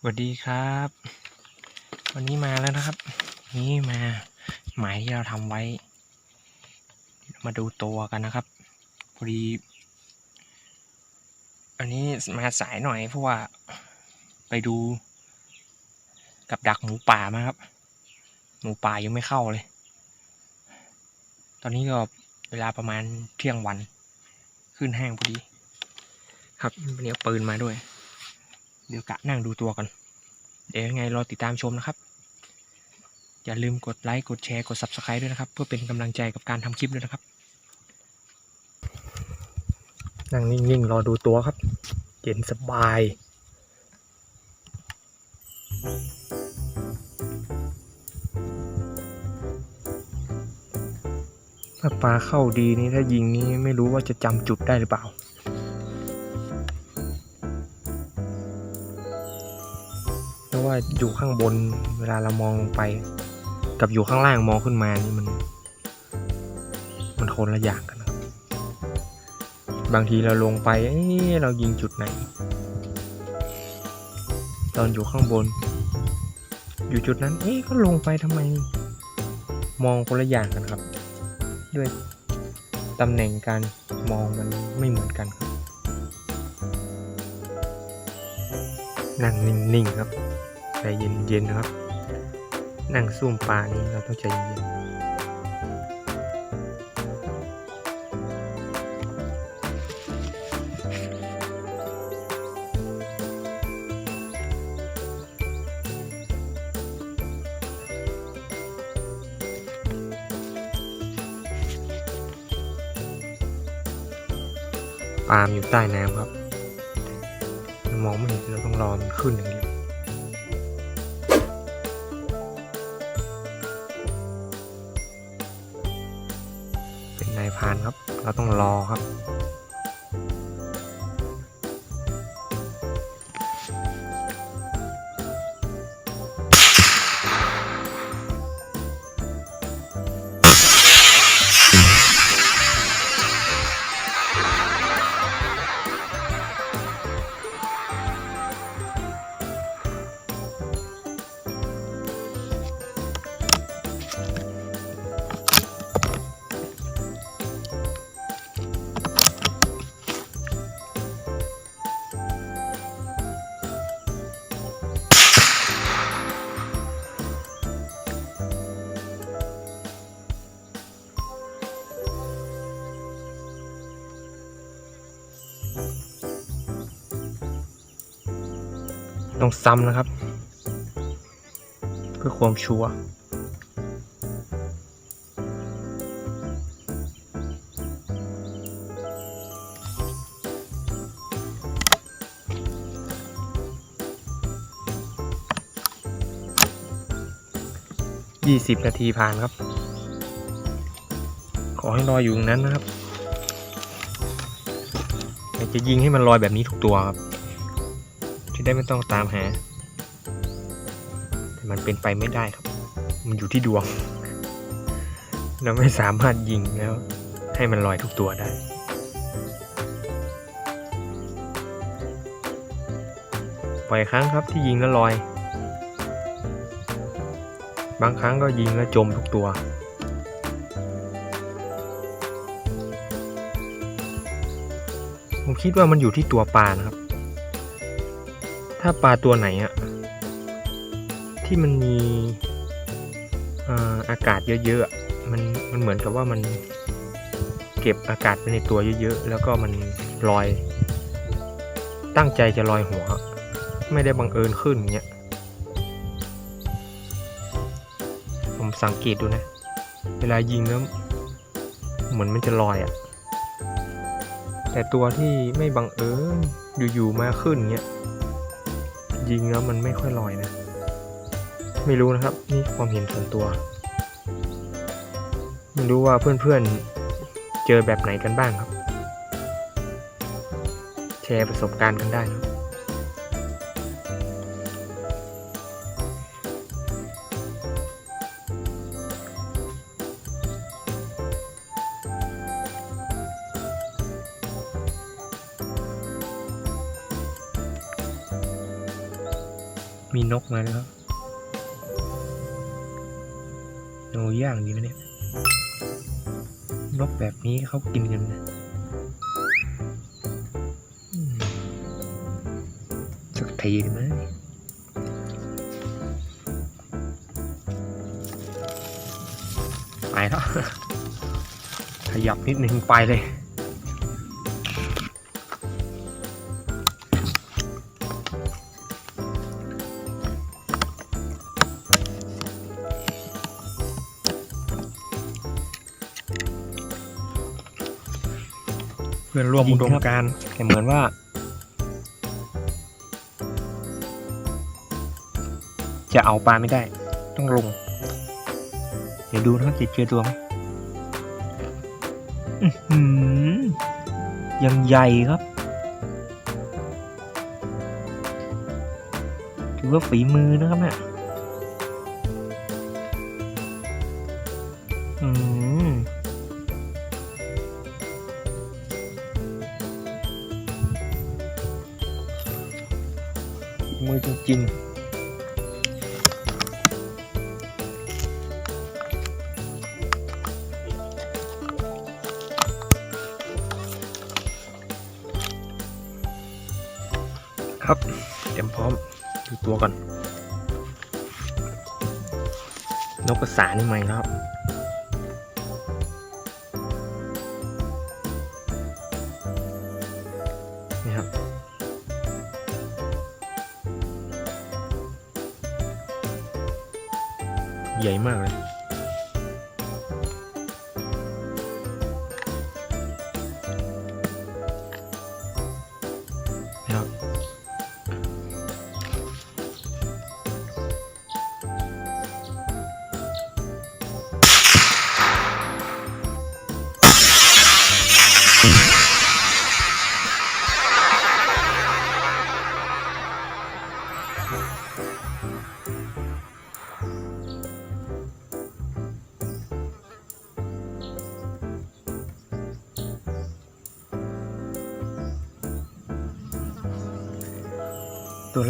สวัสดีครับ วันนี้มาแล้วนะครับ นี่มาหมายที่เราทำไว้ มาดูตัวกันนะครับพอดี อันนี้มาสายหน่อยเพราะว่าไปดู กับดักหมูป่ามาครับ หมูป่ายังไม่เข้าเลย ตอนนี้ก็เวลาประมาณเที่ยงวัน ขึ้นแห้งพอดี ครับวันนี้เอาปืนมาด้วย เดี๋ยวกะนั่งดูตัวกันเดี๋ยวยังไงรอติดตามชมนะครับ อย่าลืมกดไลค์ กดแชร์ กด Subscribe ด้วยนะครับ เพื่อเป็นกำลังใจกับการทำคลิปด้วยนะครับ นั่งนิ่งๆ รอดูตัวครับ เย็นสบายถ้าปลาเข้าดีนี่ถ้ายิงนี้ไม่รู้ว่าจะจำจุดได้หรือเปล่า อยู่ข้างบนเวลาเรามองลงไป กับอยู่ข้างล่างมองขึ้นมานี่มัน มันคนละอย่างกันครับบางทีเราลงไปเอ๊ะเรายิงจุดไหน ตอนอยู่ข้างบน อยู่จุดนั้น เอ๊ะก็ลงไปทำไม มองคนละอย่างกันครับ ด้วยตำแหน่งการมองมันไม่เหมือนกันครับนั่งนิ่งๆครับ ใจเย็นๆนะครับ นั่งซุ่มปลานี้เราต้องใจเย็นปลามอยู่ใต้น้ำครับมันมองไม่เห็นเราต้องรอมันขึ้นอย่างเดียว เป็นนารานครับ เราต้องรอครับ ต้องซ้ำนะครับ เพื่อความชัวร์ยี่สิบนาทีผ่านครับ ขอให้ลอยอยู่ตรงนั้นนะครับอยากจะยิงให้มันลอยแบบนี้ทุกตัวครับ ได้ไม่ต้องตามหา แต่มันเป็นไปไม่ได้ครับ มันอยู่ที่ดวง เราไม่สามารถยิงแล้ว ให้มันลอยทุกตัวได้ปล่อยครั้งครับที่ยิงแล้วลอย บางครั้งก็ยิงแล้วจมทุกตัว ผมคิดว่ามันอยู่ที่ตัวปลานะครับ ถ้าปลาตัวไหนอะที่มันมีอากาศเยอะๆมันมันเหมือนกับว่ามันเก็บอากาศไปในตัวเยอะๆ แล้วก็มันลอย ตั้งใจจะลอยหัว ไม่ได้บังเอิญขึ้นอย่างเงี้ย ผมสังเกตดูนะ เวลายิงแล้วเหมือนมันจะลอยอะแต่ตัวที่ไม่บังเอิญอยู่ๆมาขึ้นเงี้ย ยิงแล้วมันไม่ค่อยลอยนะ ไม่รู้นะครับ นี่ความเห็นส่วนตัว ไม่รู้ว่าเพื่อนๆเจอแบบไหนกันบ้างครับ แชร์ประสบการณ์กันได้นะ มีนกมาแล้วครับหนูย่างดีไหมเนี่ย นกแบบนี้เขากินกันนะสักทีดีไหมไปแล้วขยับนิดนึงไปเลย พื่อนร่วมจริอุงดคมรับการณ์แต่เหมือนว่า จะเอาปลาไม่ได้ ต้องลง เดี๋ยวดูนะครับจะเจอตัวไหมอื้อหือยังใหญ่ครับ ถือว่าฝีมือนะครับเนี่ย มือจริงๆครับเตรียมพร้อมดูตัวก่อน นกกระสานี่ใหม่แล้ว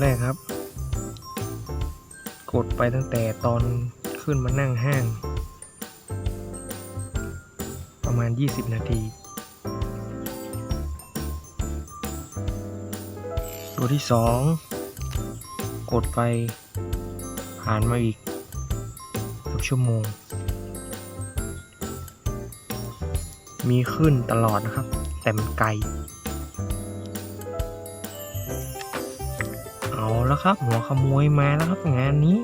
แรกครับ กดไปตั้งแต่ตอนขึ้นมานั่งห้าง ประมาณ 20 นาที ตัวที่สองกดไปผ่านมาอีกเกือบชั่วโมง มีขึ้นตลอดนะครับ แต่มันไกล แล้วครับ หัวขโมยมาแล้วครับงานนี้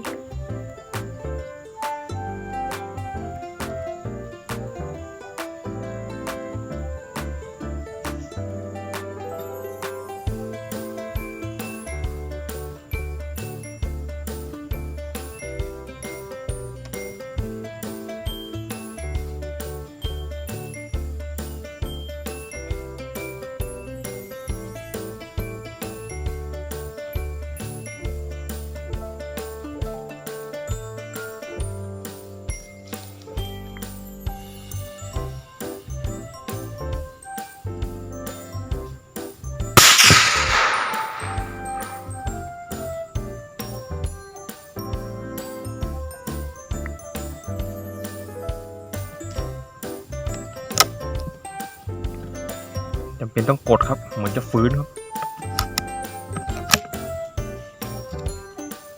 เป็นต้องกดครับ เหมือนจะฟื้นครับ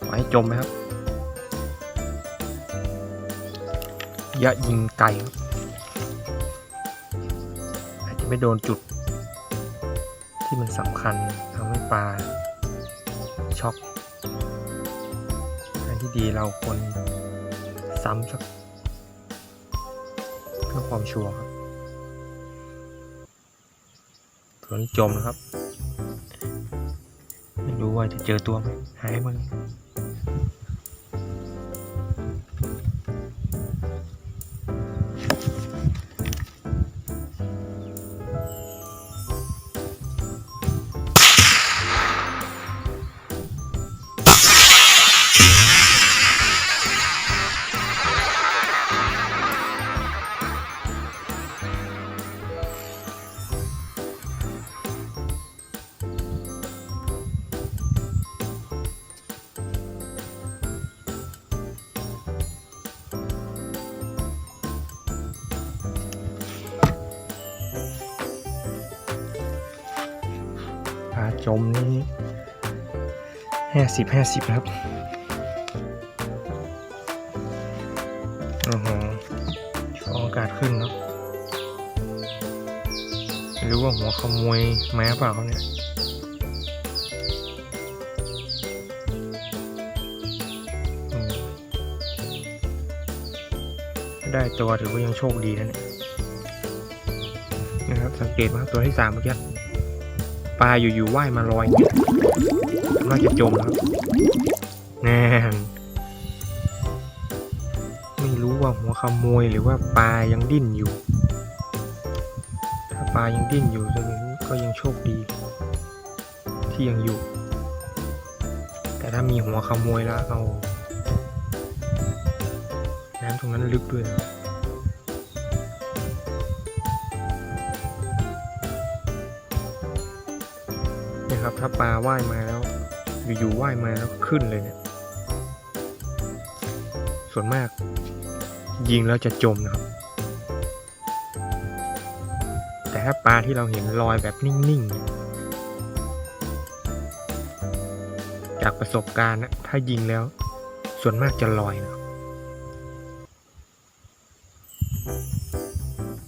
ขอให้จมไหมครับยะยิงไกลครับอาจจะไม่โดนจุด ที่มันสำคัญทำให้ปลาช็อกทางที่ดีเราควรซ้ำสักเพื่อความชัวร์ครับ ตัวนี้จมนะครับ ไม่รู้ว่าจะเจอตัวไหมหายมัน มนี่ห้าสิบห้าสิบครับโอ้โหฟองอากาศขึ้นเนาะไม่รู้ว่าหัวขโมยแม้เปล่าเนี่ยได้ตัวถือว่ายังโชคดีนะเนี่ยนะครับสังเกตว่าตัวที่สามเมื่อกี้ ปลาอยู่ๆว่ายมาลอยเนี่ยน่าจะจมแล้วแน่ไม่รู้ว่าหัวขโมยหรือว่าปลายังดิ้นอยู่ ถ้าปลายังดิ้นอยู่ตรงนี้ก็ยังโชคดี ที่ยังอยู่ แต่ถ้ามีหัวขโมยแล้วเอาน้ำตรงนั้นลึกด้วยนะ นี่ยครับ ถ้าปลาว่ายมาแล้วอยู่ๆว่ายมาแล้วขึ้นเลยเนี่ย ส่วนมากยิงแล้วจะจมนะครับ แต่ถ้าปลาที่เราเห็นลอยแบบนิ่งๆ จากประสบการณ์นะถ้ายิงแล้ว ส่วนมากจะลอยนะ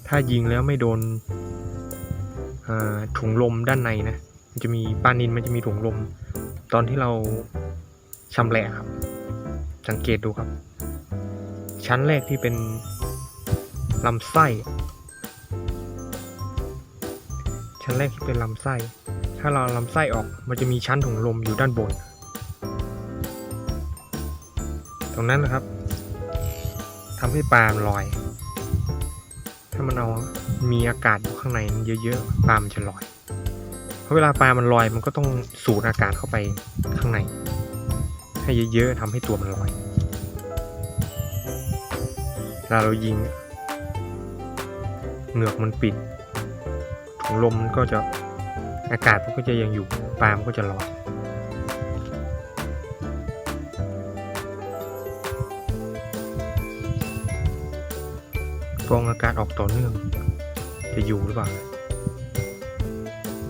ถ้ายิงแล้วไม่โดนถุงลมด้านในนะ มันจะมีปลานินมันจะมีถุงลม ตอนที่เราชำแหละครับ สังเกตดูครับ ชั้นแรกที่เป็นลำไส้ ชั้นแรกที่เป็นลำไส้ ถ้าเราลำไส้ออกมันจะมีชั้นถุงลมอยู่ด้านบน ตรงนั้นนะครับทำให้ปลามลอย ถ้ามันเอามีอากาศอยู่ข้างในเยอะๆ ปลามันจะลอย ราะเวลาปลามันลอยมันก็ต้องสูดอากาศเข้าไปข้างใน ให้เยอะๆทำให้ตัวมันลอยเวลาเรายิงเหงือกมันปิดถุงลมมันก็จะอากาศมันก็จะยังอยู่ปลามันก็จะลอยฟองอากาศออกต่อเนื่อง จะอยู่หรือเปล่า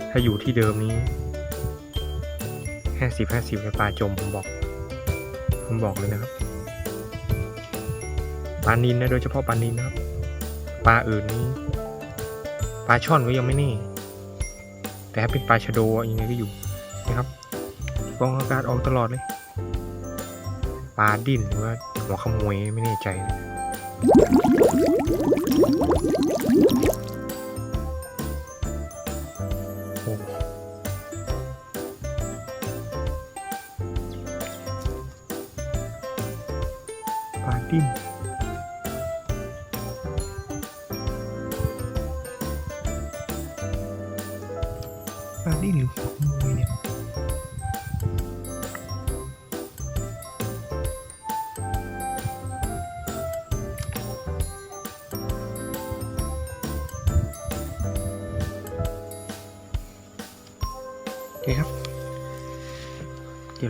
ถ้าอยู่ที่เดิมนี้ห้าสิบห้าสิบในปลาจมผมบอก ผมบอกเลยนะครับปลานินนะโดยเฉพาะปลานินนะครับปลาอื่นนี้ปลาช่อนก็ยังไม่แน่แต่ถ้าเป็นปลาชะโดอะยังไงก็อยู่นะครับฟองอากาศออกตลอดเลยปลาดิ้นหรือว่าหัวขโมยไม่แน่ใจนะ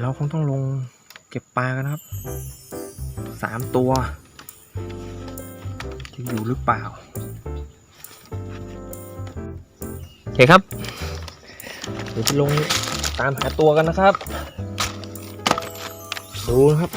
เราคงต้องลงเก็บปลากันครับสามตัวจะอยู่หรือเปล่าโอเคครับ เดี๋ยวจะลงตามหาตัวกันนะครับ ดูนะครับ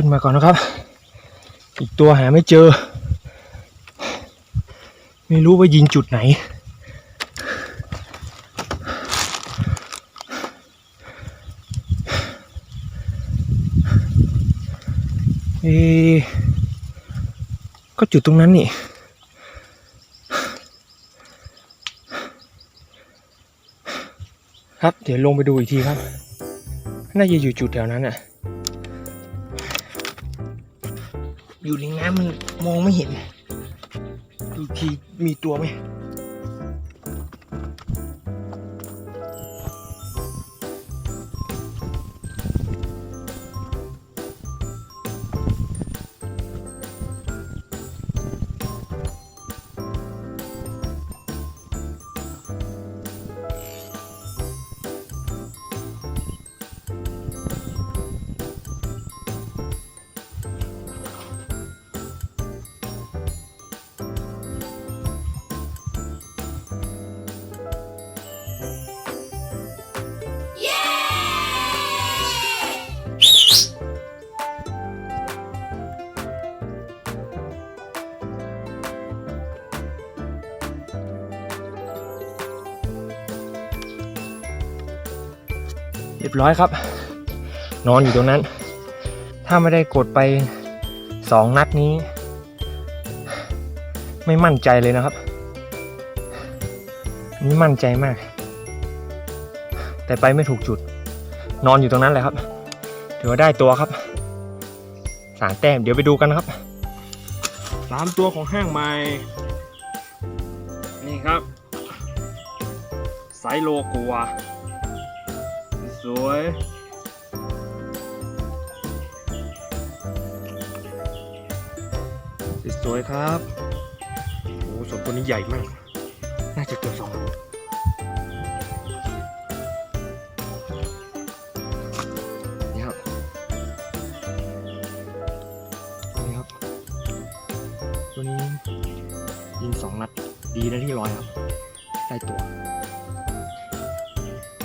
ขึ้นมาก่อนนะครับ อีกตัวหาไม่เจอ ไม่รู้ว่ายิงจุดไหน เอก็จุดตรงนั้นนี่ครับ เดี๋ยวลงไปดูอีกทีครับ น่าจะอยู่จุดแถวนั้นอะ อยู่ในน้ำมันมองไม่เห็นดูทีมีตัวไหม เรียบร้อยครับ นอนอยู่ตรงนั้น ถ้าไม่ได้กดไปสองนัดนี้ ไม่มั่นใจเลยนะครับ นี่มั่นใจมาก แต่ไปไม่ถูกจุด นอนอยู่ตรงนั้นเลยครับถือว่าได้ตัวครับสามแต้มเดี๋ยวไปดูกันครับสามตัวของห้างใหม่ นี่ครับไซโลกัว วย สวยครับ โอ้ส่วนตัวนี้ใหญ่มาก น่าจะเกือบสองโลนี่ครับ นี่ครับ ตัวนี้ยิงสองนัด ดีนะที่ลอยครับ ได้ตัว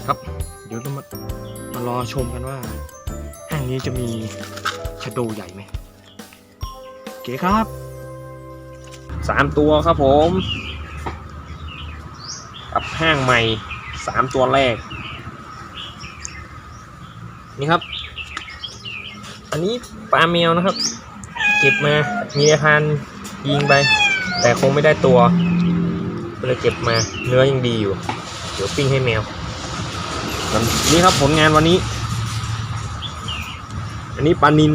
ครับ เดี๋ยวต้องมามา รอชมกันว่าห้างนี้จะมีชะโดใหญ่ไหมโอเครับสามตัวครับผมกับห้างใหม่สามตัวแรก นี่ครับ อันนี้ปลาแมวนะครับ เก็บมามีในพานยิงไป แต่คงไม่ได้ตัวก็เลยเก็บมาเนื้อยังดีอยู่ เดี๋ยวปิ้งให้แมว นี่ครับผลงานวันนี้ อันนี้ปลานิน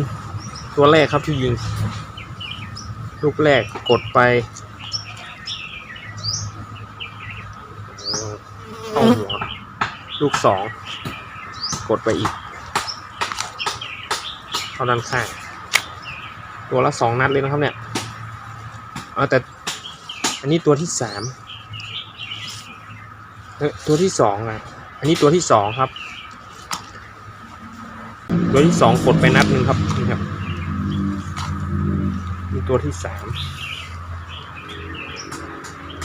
ตัวแรกครับที่ยิง ลูกแรกกดไปเข้าหัว ลูกสองกดไปอีกเข้าด้านข้าง ตัวละสองนัดเลยนะครับเนี่ยเอาแต่อันนี้ตัวที่สามเอ้ยตัวที่สองอะ อันนี้ตัวที่สองครับ ตัวที่สองกดไปนัดหนึ่งครับนี่ครับนี่ตัวที่สาม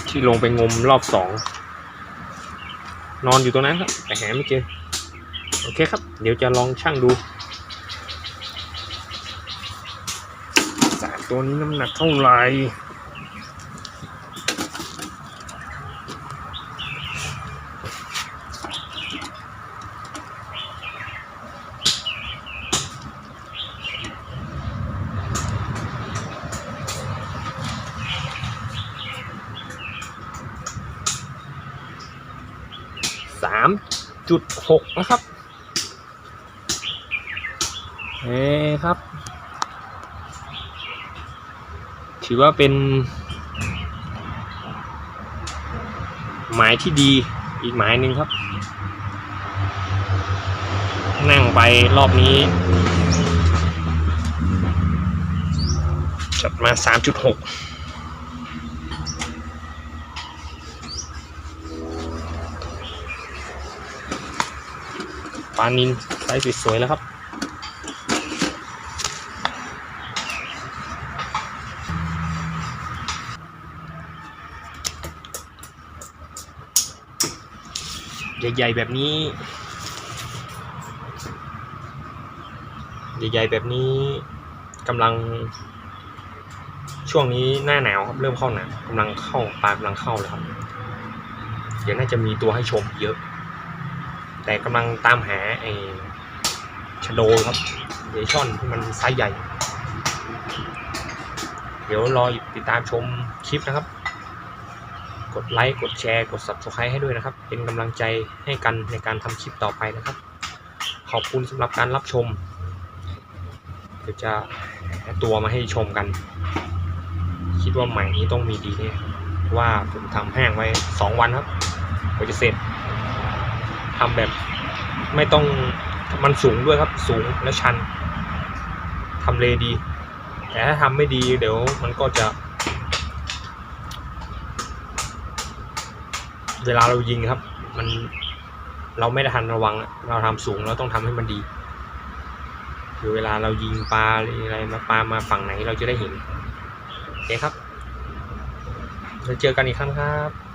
ที่ลงไปงมรอบสองนอนอยู่ตรงนั้นครับแต่หาไม่เจอโอเคครับ เดี๋ยวจะลองชั่งดูสามตัวนี้น้ำหนักเท่าไหร่ สามจุดหกนะครับเฮ้ครับ ถือว่าเป็น หมายที่ดีอีกหมายหนึ่งครับ นั่งไปรอบนี้ จัดมาสานินไซส์สวยๆแล้วครับ ใหญ่ๆแบบนี้ ใหญ่ๆแบบนี้กำลัง ช่วงนี้หน้าหนาวครับเริ่มเข้าหนาวกำลังเข้าปลากำลังเข้าเลยครับ เดี๋ยวน่าจะมีตัวให้ชมเยอะ แต่กำลังตามหาไอ้ชโดครับเดช่อนที่มันไซส์ใหญ่ เดี๋ยวรอติดตามชมคลิปนะครับ กดไลค์ กดแชร์ กด subscribe ให้ด้วยนะครับ เป็นกำลังใจให้กันในการทำคลิปต่อไปนะครับ ขอบคุณสำหรับการรับชม เดี๋ยวจะตัวมาให้ชมกัน คิดว่าใหม่นี้ต้องมีดีแน่ว่าผมทำแห้งไว้สองวันครับกว่าจะเสร็จ ทำแบบไม่ต้องมันสูงด้วยครับสูงและชันทำเลดี แต่ถ้าทำไม่ดีเดี๋ยวมันก็จะ เวลาเรายิงครับ มันเราไม่ได้ทันระวัง เราทำสูงเราต้องทำให้มันดีคือเวลาเรายิงปลาออะไรมาปลามาฝั่งไหนเราจะได้เห็นโอเคครับเราเจอกันอีกครั้งครับ